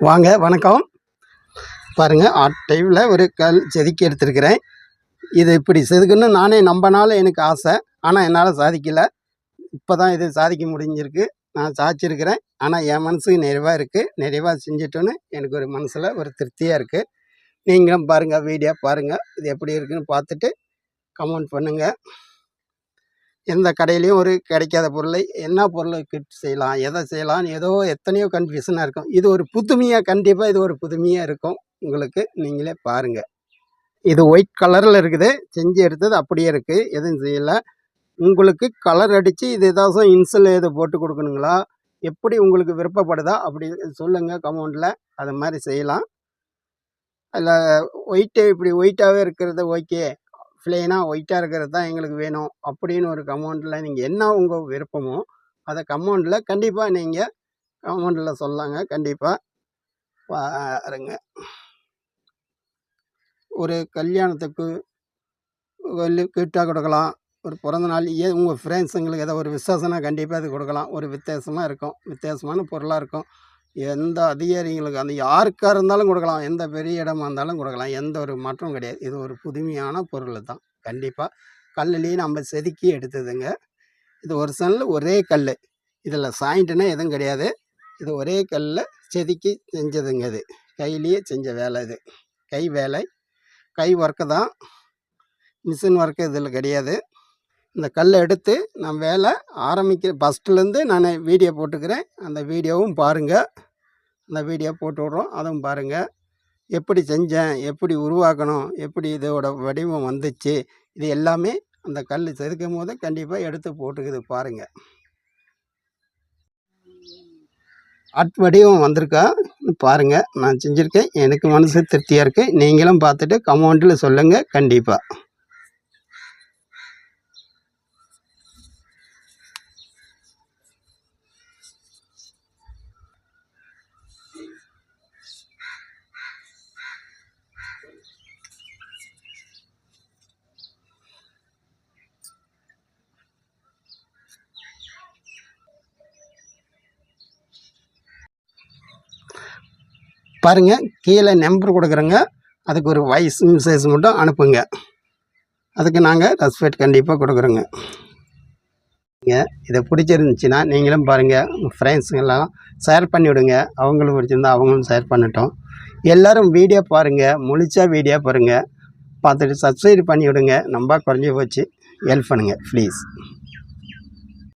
வாங்க வணக்கம். பாருங்கள் ஆர்ட் டைமில் ஒரு கல் செதுக்கி எடுத்திருக்கிறேன். இது இப்படி செதுக்கணும்னு நானே நம்பினாலும் எனக்கு ஆசை. ஆனால் என்னால் சாதிக்கலை. இப்போ தான் இது சாதிக்க முடிஞ்சிருக்கு. நான் சாதிச்சிருக்கிறேன். ஆனால் என் மனசுக்கு நிறைவாக இருக்குது நிறைவாக செஞ்சிட்டோன்னு எனக்கு ஒரு மனசில் ஒரு திருப்தியாக இருக்குது நீங்களும் பாருங்கள் வீடியோ பாருங்கள் இது எப்படி இருக்குன்னு பார்த்துட்டு கமெண்ட் பண்ணுங்கள் எந்த கடையிலையும் ஒரு கிடைக்காத பொருளை என்ன பொருளை கிட் செய்யலாம் எதை செய்யலாம் ஏதோ எத்தனையோ கன்ஃபியூஷனாக இருக்கும். இது ஒரு புதுமையாக கண்டிப்பாக இது ஒரு புதுமையாக இருக்கும். உங்களுக்கு நீங்களே பாருங்கள் இது ஒயிட் கலரில் இருக்குது. செஞ்சு எடுத்தது அப்படியே இருக்குது எதுவும் செய்யலை. உங்களுக்கு கலர் அடித்து இது ஏதாச்சும் இன்சல் எது போட்டு கொடுக்கணுங்களா? எப்படி உங்களுக்கு விருப்பப்படுதா? அப்படி சொல்லுங்கள் கமௌண்டில் அது மாதிரி செய்யலாம். அதில் ஒயிட்டு இப்படி ஒயிட்டாகவே இருக்கிறது ஓகே பிளெயினாக ஒயிட்டாக இருக்கிறது தான் எங்களுக்கு வேணும் அப்படின்னு ஒரு கமெண்டில் நீங்கள் என்ன உங்கள் விருப்பமோ அதை கமெண்டில் கண்டிப்பாக நீங்கள் கமெண்டில் சொல்லாங்க. கண்டிப்பாக பாருங்க. ஒரு கல்யாணத்துக்கு கிஃப்டாக கொடுக்கலாம். ஒரு பிறந்த நாள் ஏ உங்கள் ஃப்ரெண்ட்ஸுங்களுக்கு ஏதோ ஒரு விசேஷம்னா கண்டிப்பாக அது கொடுக்கலாம். ஒரு வித்தியாசமாக இருக்கும். வித்தியாசமான பொருளாக இருக்கும். எந்த அதிகாரிங்களுக்கு அந்த யாருக்காக இருந்தாலும் கொடுக்கலாம். எந்த பெரிய இடமா இருந்தாலும் கொடுக்கலாம். எந்த ஒரு மாற்றமும் கிடையாது. இது ஒரு புதுமையான பொருள் தான். கண்டிப்பாக கல்லுலேயே நம்ம செதுக்கி எடுத்ததுங்க. இது ஒரிஜினல் ஒரே கல் இதில் சாயிண்ட்டுனா எதுவும் கிடையாது. இது ஒரே கல்லில் செதுக்கி செஞ்சதுங்க இது. கையிலேயே செஞ்ச வேலை இது. கை வேலை. கை ஒர்க்கு தான். மிஷின் ஒர்க்கு இதில் கிடையாது. இந்த கல்லை எடுத்து நான் வேலை ஆரம்பிக்கிற ஃபஸ்ட்டுலேருந்து நான் வீடியோ போட்டுக்கிறேன். அந்த வீடியோவும் பாருங்கள் அந்த வீடியோ போட்டு விட்றோம். அதுவும் பாருங்கள் எப்படி செஞ்சேன்? எப்படி உருவாக்கணும்? எப்படி இதோட வடிவம் வந்துச்சு? இது எல்லாமே அந்த கல் செதுக்கும் போது கண்டிப்பாக எடுத்து போட்டுக்குது பாருங்கள் அட் வடிவம் வந்திருக்கா? பாருங்கள் நான் செஞ்சுருக்கேன். எனக்கு மனசு திருப்தியாக இருக்குது நீங்களும் பார்த்துட்டு கமெண்ட்டில் சொல்லுங்கள் கண்டிப்பாக பாருங்கள் கீழே நம்பர் கொடுக்குறேங்க. அதுக்கு ஒரு வாய்ஸ் மெசேஜ் மட்டும் அனுப்புங்க. அதுக்கு நாங்கள் ரெஸ்பெக்ட் கண்டிப்பாக கொடுக்குறோங்க. இதை பிடிச்சிருந்துச்சின்னா நீங்களும் பாருங்கள் உங்கள் ஃப்ரெண்ட்ஸுங்கெல்லாம் ஷேர் பண்ணி விடுங்க. பிடிச்சிருந்தா அவங்களும் ஷேர் பண்ணட்டும். எல்லோரும் வீடியோ பாருங்கள் முழிச்சா வீடியோ பாருங்கள் பார்த்துட்டு சப்ஸ்கிரைப் பண்ணி விடுங்க. ரொம்ப குறைஞ்சி போச்சு. ஹெல்ப் பண்ணுங்கள் ப்ளீஸ்